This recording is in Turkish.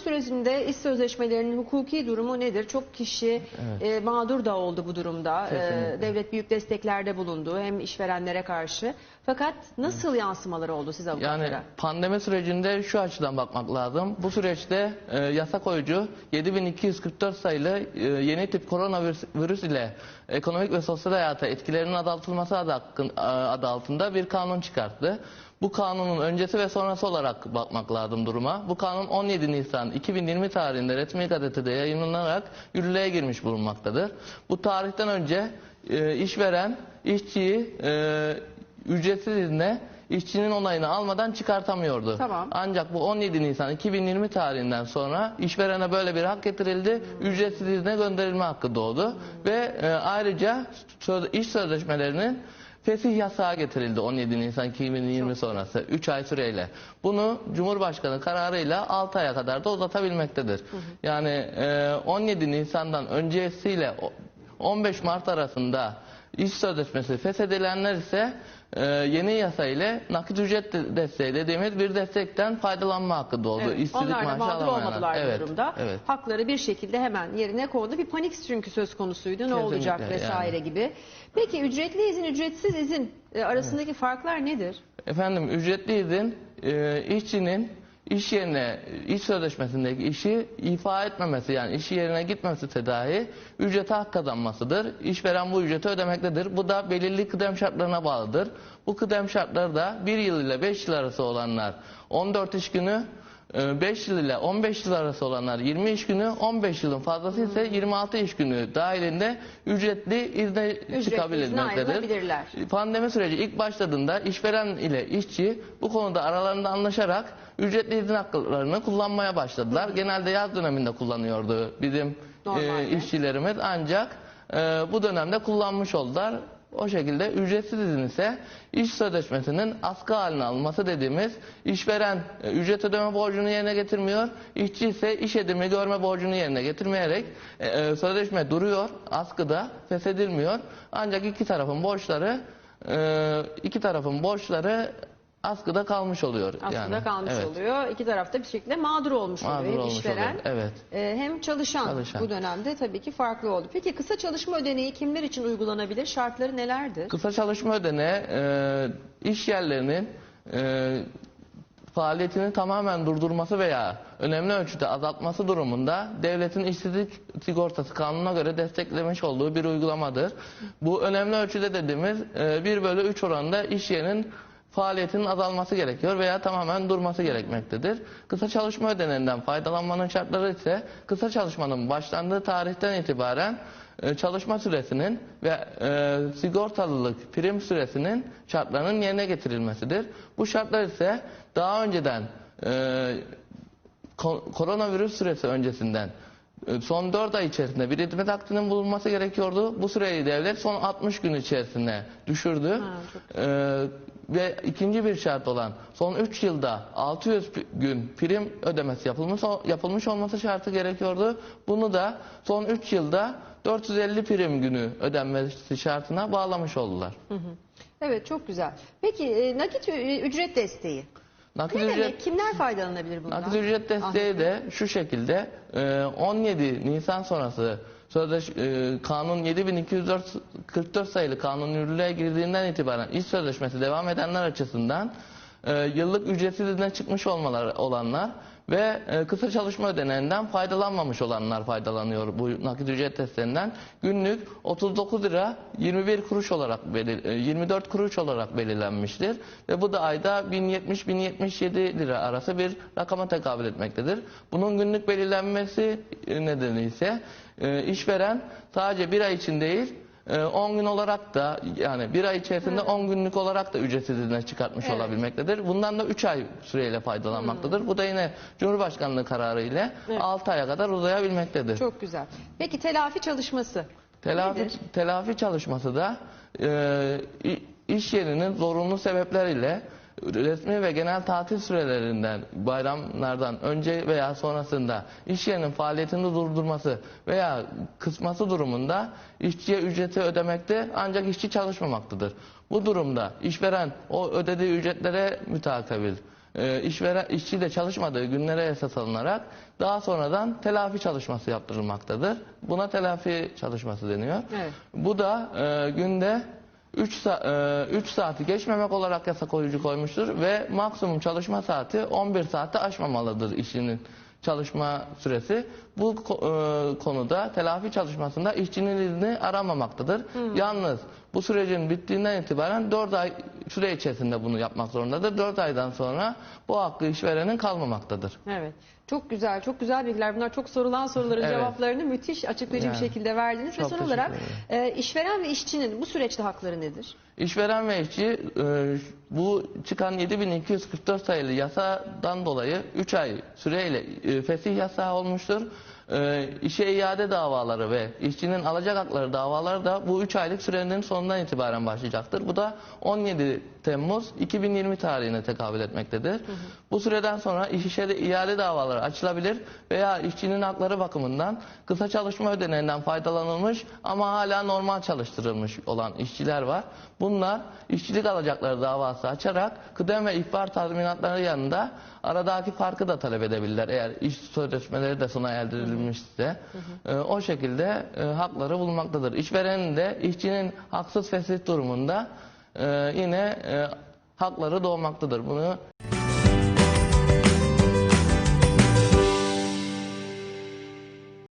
sürecinde iş sözleşmelerinin hukuki durumu nedir? Çok kişi e, mağdur da oldu bu durumda. E, devlet büyük desteklerde bulundu hem işverenlere karşı. Fakat nasıl yansımaları oldu siz avukatlara? Yani pandemi sürecinde şu açıdan bakmak lazım. Bu süreçte e, yasa koyucu 7244 sayılı e, yeni tip koronavirüs virüs ile ekonomik ve sosyal hayata etkilerinin azaltılması adı, e, adı altında bir kanun çıkarttı. Bu kanunun öncesi ve sonrası olarak bakmak lazım duruma. Bu kanun 17 Nisan 2020 tarihinde resmi gazetede yayınlanarak yürürlüğe girmiş bulunmaktadır. Bu tarihten önce e, işveren işçiyi e, ücretsiz izne işçinin onayını almadan çıkartamıyordu. Tamam. Ancak bu 17 Nisan 2020 tarihinden sonra işverene böyle bir hak getirildi. Ücretsiz izne gönderilme hakkı doğdu. Ve e, ayrıca söz, iş sözleşmelerinin fesih yasağı getirildi 17 Nisan 2020 sonrası 3 ay süreyle. Bunu Cumhurbaşkanı kararıyla 6 aya kadar da uzatabilmektedir. Yani e, 17 Nisan'dan öncesiyle o- 15 Mart arasında iş sözleşmesi feshedilenler ise e, yeni yasa ile nakit ücret de- desteği dediğimiz bir destekten faydalanma hakkı doğdu. Evet, İşsizlik onlar da mağdur olmadılar evet, durumda. Evet. Hakları bir şekilde hemen yerine kondu. Bir panik çünkü söz konusuydu. Ne Kesinlikle olacak vesaire yani. gibi. Peki ücretli izin, ücretsiz izin e, arasındaki farklar nedir? Efendim ücretli izin e, işçinin iş yerine iş sözleşmesindeki işi ifa etmemesi yani iş yerine gitmesi dahi ücrete hak kazanmasıdır. İşveren bu ücreti ödemektedir. Bu da belirli kıdem şartlarına bağlıdır. Bu kıdem şartları da 1 yıl ile 5 yıl arası olanlar 14 iş günü 5 yıl ile 15 yıl arası olanlar 20 iş günü, 15 yılın fazlası ise 26 iş günü dahilinde ücretli izne çıkabilmektedir. ayrılabilirler. Pandemi süreci ilk başladığında işveren ile işçi bu konuda aralarında anlaşarak ücretli izin haklarını kullanmaya başladılar. Genelde yaz döneminde kullanıyordu bizim Normalde. e, işçilerimiz ancak e, bu dönemde kullanmış oldular. O şekilde ücretsiz izin ise iş sözleşmesinin askı haline alınması dediğimiz işveren e, ücret ödeme borcunu yerine getirmiyor. işçi ise iş edimi görme borcunu yerine getirmeyerek e, e, sözleşme duruyor askıda feshedilmiyor. Ancak iki tarafın borçları e, iki tarafın borçları askıda kalmış oluyor. Aslında yani. kalmış Evet. oluyor. İki tarafta bir şekilde mağdur olmuş Mağdur oluyor. Hem olmuş işveren oluyor, evet. e, hem çalışan. Çalışan. Bu dönemde tabii ki farklı oldu. Peki kısa çalışma ödeneği kimler için uygulanabilir? Şartları nelerdir? Kısa çalışma ödeneği e, iş yerlerinin e, faaliyetini tamamen durdurması veya önemli ölçüde azaltması durumunda devletin işsizlik sigortası kanununa göre desteklemiş olduğu bir uygulamadır. Bu önemli ölçüde dediğimiz e, 1 bölü 3 oranında iş yerinin faaliyetinin azalması gerekiyor veya tamamen durması gerekmektedir. Kısa çalışma ödeneğinden faydalanmanın şartları ise kısa çalışmanın başlandığı tarihten itibaren e, çalışma süresinin ve e, sigortalılık prim süresinin şartlarının yerine getirilmesidir. Bu şartlar ise daha önceden e, ko- koronavirüs süresi öncesinden son 4 ay içerisinde bir hizmet aktinin bulunması gerekiyordu. Bu süreyi devlet son 60 gün içerisinde düşürdü. Ha, çok E, ve ikinci bir şart olan son 3 yılda 600 pi- gün prim ödemesi yapılmış yapılmış olması şartı gerekiyordu. Bunu da son 3 yılda 450 prim günü ödenmesi şartına bağlamış oldular. Evet çok güzel. Peki e, nakit ücret desteği. Nakit Ne ücret demek? Kimler faydalanabilir bundan? Nakit ücret desteği de şu şekilde e, 17 Nisan sonrası sözleş, e, kanun 7244 sayılı kanun yürürlüğe girdiğinden itibaren iş sözleşmesi devam edenler açısından e, yıllık ücretsiz izne çıkmış olmalar olanlar ve e, kısa çalışma ödeneğinden faydalanmamış olanlar faydalanıyor bu nakit ücret desteğinden. Günlük 39 lira 21 kuruş olarak belir, e, 24 kuruş olarak belirlenmiştir ve bu da ayda 1070-1077 lira arası bir rakama tekabül etmektedir. Bunun günlük belirlenmesi e, nedeni ise e, işveren sadece bir ay için değil 10 gün olarak da yani bir ay içerisinde 10 günlük olarak da ücretsiz izne çıkartmış Evet. olabilmektedir. Bundan da 3 ay süreyle faydalanmaktadır. Bu da yine Cumhurbaşkanlığı kararı ile 6 aya kadar uzayabilmektedir. Çok güzel. Peki telafi çalışması. Telafi, Nedir? telafi çalışması da e, i- iş yerinin zorunlu sebepleriyle resmi ve genel tatil sürelerinden, bayramlardan önce veya sonrasında iş yerinin faaliyetini durdurması veya kısması durumunda işçiye ücreti ödemekte ancak işçi çalışmamaktadır. Bu durumda işveren o ödediği ücretlere mütakabil e, işveren işçi de çalışmadığı günlere esas alınarak daha sonradan telafi çalışması yaptırılmaktadır. Buna telafi çalışması deniyor. Evet. Bu da e, günde 3, sa- 3 saati geçmemek olarak yasa koyucu koymuştur ve maksimum çalışma saati 11 saati aşmamalıdır işçinin çalışma süresi. Bu e, konuda telafi çalışmasında işçinin izni aramamaktadır. Yalnız bu sürecin bittiğinden itibaren 4 ay süre içerisinde bunu yapmak zorundadır. 4 aydan sonra bu hakkı işverenin kalmamaktadır. Evet. Çok güzel, çok güzel bilgiler. Bunlar çok sorulan soruların Evet. cevaplarını müthiş açıklayıcı bir Yani. şekilde verdiniz. Ve son olarak e, işveren ve işçinin bu süreçte hakları nedir? İşveren ve işçi e, bu çıkan 7244 sayılı yasadan dolayı 3 ay süreyle e, fesih yasağı olmuştur. E, işe iade davaları ve işçinin alacak hakları davaları da bu 3 aylık sürenin sonundan itibaren başlayacaktır. Bu da 17 Temmuz 2020 tarihine tekabül etmektedir. Bu süreden sonra işe de iade davaları açılabilir veya işçinin hakları bakımından kısa çalışma ödeneğinden faydalanılmış ama hala normal çalıştırılmış olan işçiler var. Bunlar işçilik alacakları davası açarak kıdem ve ihbar tazminatları yanında aradaki farkı da talep edebilirler. Eğer iş sözleşmeleri de sona erdirilmişse e, o şekilde e, hakları bulunmaktadır. İşverenin de işçinin haksız fesih durumunda e, yine e, hakları doğmaktadır. Bunu